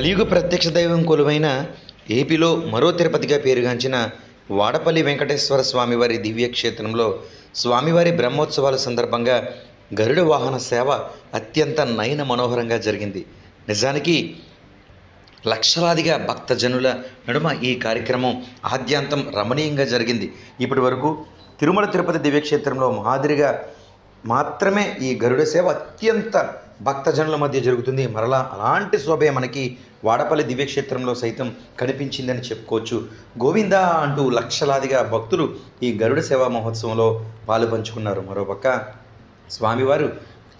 కలియుగ ప్రత్యక్ష దైవం కొలువైన ఏపీలో మరో తిరుపతిగా పేరుగాంచిన వాడపల్లి వెంకటేశ్వర స్వామివారి దివ్యక్షేత్రంలో స్వామివారి బ్రహ్మోత్సవాల సందర్భంగా గరుడ వాహన సేవ అత్యంత నయన మనోహరంగా జరిగింది. నిజానికి లక్షలాదిగా భక్తజనుల నడుమ ఈ కార్యక్రమం ఆద్యాంతం రమణీయంగా జరిగింది. ఇప్పటి వరకు తిరుమల తిరుపతి దివ్యక్షేత్రంలో మాదిరిగా మాత్రమే ఈ గరుడ సేవ అత్యంత భక్తజనుల మధ్య జరుగుతుంది. మరలా అలాంటి శోభే మనకి వాడపల్లి దివ్యక్షేత్రంలో సైతం కనిపించిందని చెప్పుకోవచ్చు. గోవింద అంటూ లక్షలాదిగా భక్తులు ఈ గరుడ సేవా మహోత్సవంలో పాలు పంచుకున్నారు. మరోపక్క స్వామివారు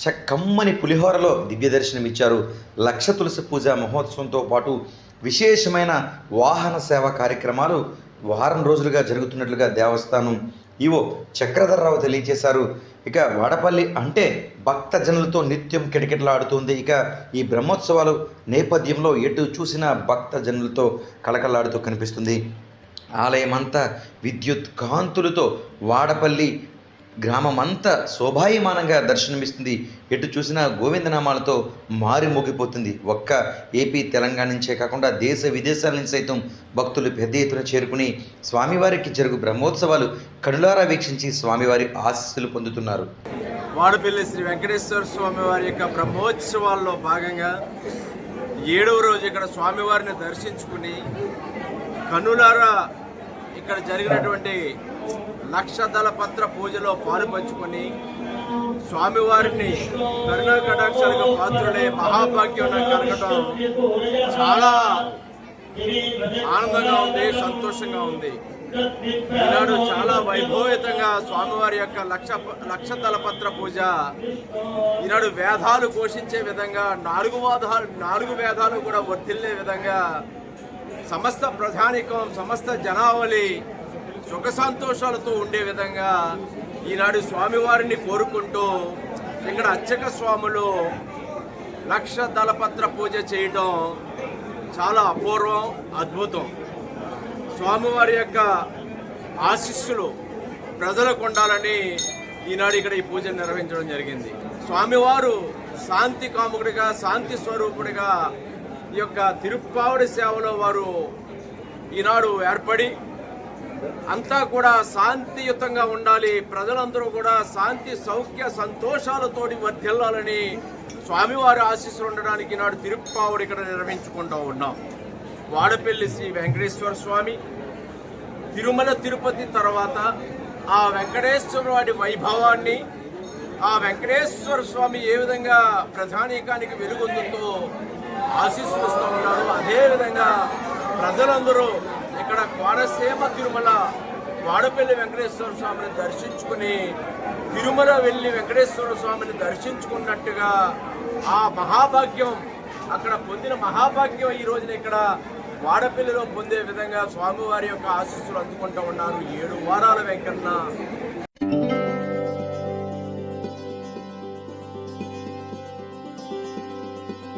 చెక్కమ్మని పులిహోరలో దివ్య దర్శనం ఇచ్చారు. లక్ష తులసి పూజ మహోత్సవంతో పాటు విశేషమైన వాహన సేవ కార్యక్రమాలు వారం రోజులుగా జరుగుతున్నట్లుగా దేవస్థానం ఈవో చక్రధర్రావు తెలియజేశారు. ఇక వాడపల్లి అంటే భక్తజనులతో నిత్యం కిటకిటలాడుతుంది. ఇక ఈ బ్రహ్మోత్సవాలు నేపథ్యంలో ఎటు చూసినా భక్తజనులతో కళకళలాడుతూ కనిపిస్తుంది. ఆలయమంతా విద్యుత్ కాంతులతో వాడపల్లి గ్రామమంతా శోభాయమానంగా దర్శనమిస్తుంది. ఎటు చూసినా గోవిందనామాలతో మారి మోగిపోతుంది. ఒక్క ఏపీ తెలంగాణ నుంచే కాకుండా దేశ విదేశాల నుంచి సైతం భక్తులు పెద్ద ఎత్తున చేరుకుని స్వామివారికి జరుగు బ్రహ్మోత్సవాలు కనులారా వీక్షించి స్వామివారి ఆశీస్సులు పొందుతున్నారు. వాడపల్లి శ్రీ వెంకటేశ్వర స్వామి వారి యొక్క బ్రహ్మోత్సవాల్లో భాగంగా ఏడవ రోజు ఇక్కడ స్వామివారిని దర్శించుకుని కనులారా ఇక్కడ జరిగినటువంటి లక్ష దళపత్ర పూజలో పాలు పంచుకొని స్వామివారిని కరుణా కటాక్షాలకు పాత్రులే మహాభాగ్యం నాకు చాలా ఆనందంగా ఉంది సంతోషంగా ఉంది. ఈనాడు చాలా వైభవయుతంగా స్వామివారి యొక్క లక్ష లక్ష తలపత్ర పూజ ఈనాడు వేదాలు ఘోషించే విధంగా నాలుగు వాదాలు నాలుగు వేదాలు కూడా వర్తిల్లే విధంగా సమస్త ప్రధానికం సమస్త జనావళి సుఖ సంతోషాలతో ఉండే విధంగా ఈనాడు స్వామివారిని కోరుకుంటూ ఇక్కడ అర్చక స్వాములు లక్ష దళపత్ర పూజ చేయటం చాలా అపూర్వం అద్భుతం. స్వామివారి యొక్క ఆశీస్సులు ప్రజలకు ఉండాలని ఈనాడు ఇక్కడ ఈ పూజ నిర్వహించడం జరిగింది. స్వామివారు శాంతి కాముకుడిగా శాంతి స్వరూపుడిగా ఈ యొక్క తిరుప్పావడి సేవలో వారు ఈనాడు ఏర్పడి అంతా కూడా శాంతియుతంగా ఉండాలి. ప్రజలందరూ కూడా శాంతి సౌఖ్య సంతోషాలతోటి వర్ధిల్లాలని స్వామివారి ఆశీస్సులు ఉండడానికి నాడు తిరుప్పావుడు ఇక్కడ నిర్వహించుకుంటూ ఉన్నాం. వాడపల్లి శ్రీ వెంకటేశ్వర స్వామి తిరుమల తిరుపతి తర్వాత ఆ వెంకటేశ్వర వాడి వైభవాన్ని ఆ వెంకటేశ్వర స్వామి ఏ విధంగా ప్రధానికానికి వెలుగొందుతో ఆశీస్సులు ఇస్తూ ఉన్నారు అదేవిధంగా ప్రజలందరూ ఇక్కడ కోనసీమ తిరుమల వాడపల్లి వెంకటేశ్వర స్వామిని దర్శించుకుని తిరుమల వెళ్ళి వెంకటేశ్వర స్వామిని దర్శించుకున్నట్టుగా ఆ మహాభాగ్యం అక్కడ పొందిన మహాభాగ్యం ఈ రోజున ఇక్కడ వాడపల్లిలో పొందే విధంగా స్వామివారి యొక్క ఆశీస్సులు అందుకుంటూ ఉన్నారు. ఏడు వారాల వెంకన్న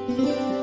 嗯。